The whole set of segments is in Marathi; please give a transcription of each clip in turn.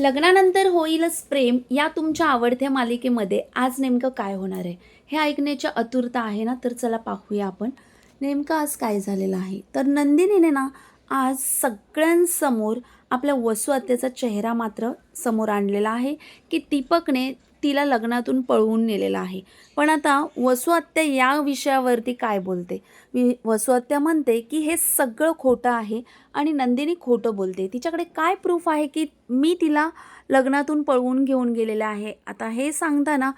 लग्नानंतर होईलच प्रेम या तुमच्या आवडत्या मालिकेमध्ये आज नेमकं काय होणार आहे? हे ऐकण्याची आतुरता आहे ना? तर चला पाहूया आपण. नेमकं आज काय झालेलं आहे? तर नंदिनीने ना आज सगळ्यांसमोर आपल्या वसुआत्याचा चेहरा मात्र समोर आणलेला आहे की दीपकने तिला लग्नातून पळवून नेलेला आहे. पण आता वसुआत्या या विषयावरती काय बोलते? वि वसुआत्या म्हणते की हे सगळं खोटं आहे आणि नंदिनी खोटं बोलते. तिच्याकडे काय प्रूफ आहे की मी तिला लग्नातून पळवून घेऊन गेलेले आहे? आता हे सांगताना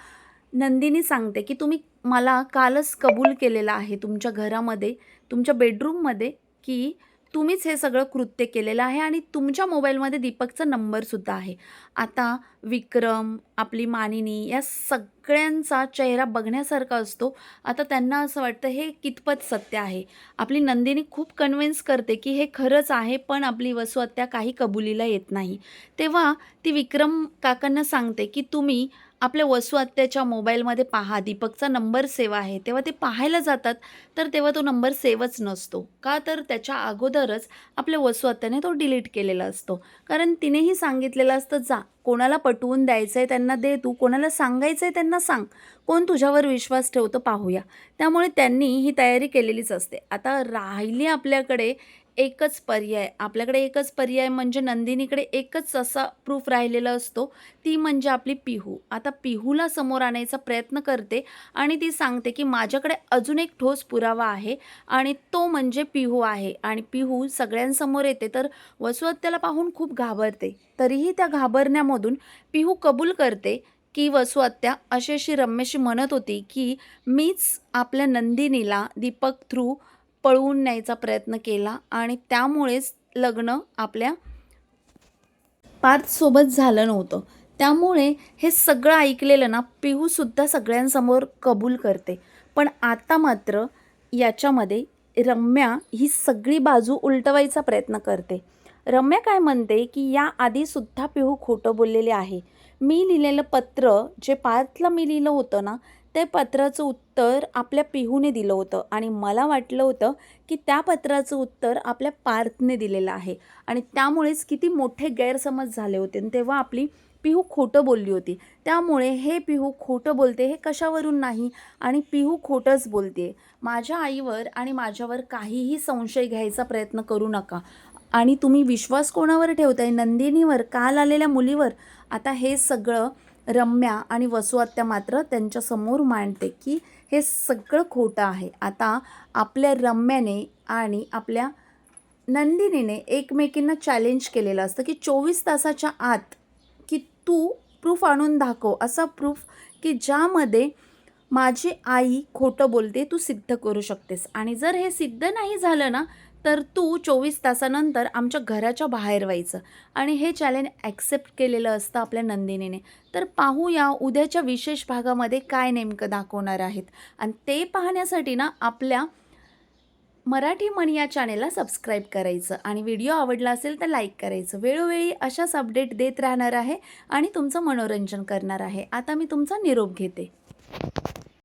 नंदिनी सांगते की तुम्ही मला कालच कबूल केलेलं आहे तुमच्या घरामध्ये तुमच्या बेडरूममध्ये की तुम्हीच हे सगळं कृत्य केलेलं आहे आणि तुमच्या मोबाईलमध्ये दीपकचा नंबरसुद्धा आहे. आता विक्रम आपली मानिनी या सगळ्यांचा चेहरा बघण्यासारखा असतो. आता त्यांना असं वाटतं हे कितपत सत्य आहे? आपली नंदिनी खूप कन्व्हिन्स करते की हे खरंच आहे पण आपली वसुहत्या काही कबुलीला येत नाही. तेव्हा ती विक्रम काकांना सांगते की तुम्ही आपल्या वसू आत्याच्या मोबाईलमध्ये पहा दीपकचा नंबर सेव आहे. तेव्हा ते पाहायला जातात तर तेव्हा तो नंबर सेवच नसतो. का तर त्याच्या अगोदरच आपल्या वसू आत्याने तो डिलीट केलेला असतो. कारण तिनेही सांगितलेलं असतं जा कोणाला पटवून द्यायचं आहे त्यांना दे तू कोणाला सांगायचं आहे त्यांना सांग. कोण तुझ्यावर विश्वास ठेवतं पाहूया. त्यामुळे त्यांनी ही तयारी केलेलीच असते. आता राहिली आपल्याकडे एकच पर्याय. आपल्याकडे एकच पर्याय म्हणजे नंदिनीकडे एकच असा प्रूफ राहिलेला असतो ती म्हणजे आपली पिहू. आता पिहूला समोर आणायचा प्रयत्न करते आणि ती सांगते की माझ्याकडे अजून एक ठोस पुरावा आहे आणि तो म्हणजे पिहू आहे. आणि पिहू सगळ्यांसमोर येते तर वसुहत्याला पाहून खूप घाबरते. तरीही त्या घाबरण्यामधून पिहू कबूल करते की वसुहत्या अशी अशी रम्यशी म्हणत होती की मीच आपल्या नंदिनीला दीपक थ्रू पळवून न्यायचा प्रयत्न केला आणि त्यामुळेच लग्न आपल्या पार्थसोबत झालं नव्हतं. त्यामुळे हे सगळं ऐकलेलं ना पिहूसुद्धा सगळ्यांसमोर कबूल करते. पण आता मात्र याच्यामध्ये रम्या ही सगळी बाजू उलटवायचा प्रयत्न करते. रम्या काय म्हणते की या आधीसुद्धा पिहू खोटं बोललेले आहे. मी लिहिलेलं पत्र जे पार्थला मी लिहिलं होतं ना ते पत्राचं उत्तर आपल्या पिहूने दिलं होतं. आणि मला वाटलं होतं की त्या पत्राचं उत्तर आपल्या पार्थने दिलेलं आहे. आणि त्यामुळेच किती मोठे गैरसमज झाले होते. आणि तेव्हा आपली पिहू खोटं बोलली होती. त्यामुळे हे पिहू खोटं बोलते हे कशावरून नाही? आणि पिहू खोटंच बोलते. माझ्या आईवर आणि माझ्यावर काहीही संशय घ्यायचा प्रयत्न करू नका. आणि तुम्ही विश्वास कोणावर ठेवताय? नंदिनीवर? काल आलेल्या मुलीवर? आता हे सगळं रम्या आणि वसुआत्या मात्र त्यांच्यासमोर मांडते की हे सगळं खोटं आहे. आता आपल्या रम्याने आणि आपल्या नंदिनीने एकमेकींना चॅलेंज केलेलं असतं की चोवीस तासाच्या आत की तू प्रूफ आणून दाखव. असा प्रूफ की ज्यामध्ये माझी आई खोटं बोलते तू सिद्ध करू शकतेस. आणि जर हे सिद्ध नाही झालं ना तर तू चोवीस तासानंतर आमच्या घराच्या बाहेर व्हायचं. आणि हे चॅलेंज ॲक्सेप्ट केलेलं असतं आपल्या नंदिनीने. तर पाहूया उद्याच्या विशेष भागामध्ये काय नेमकं दाखवणार आहेत. आणि ते पाहण्यासाठी ना आपल्या मराठी म्हण या चॅनेलला सबस्क्राईब करायचं. आणि व्हिडिओ आवडला असेल तर लाईक करायचं. वेळोवेळी अशाच अपडेट देत राहणार आहे आणि तुमचं मनोरंजन करणार आहे. आता मी तुमचा निरोप घेते.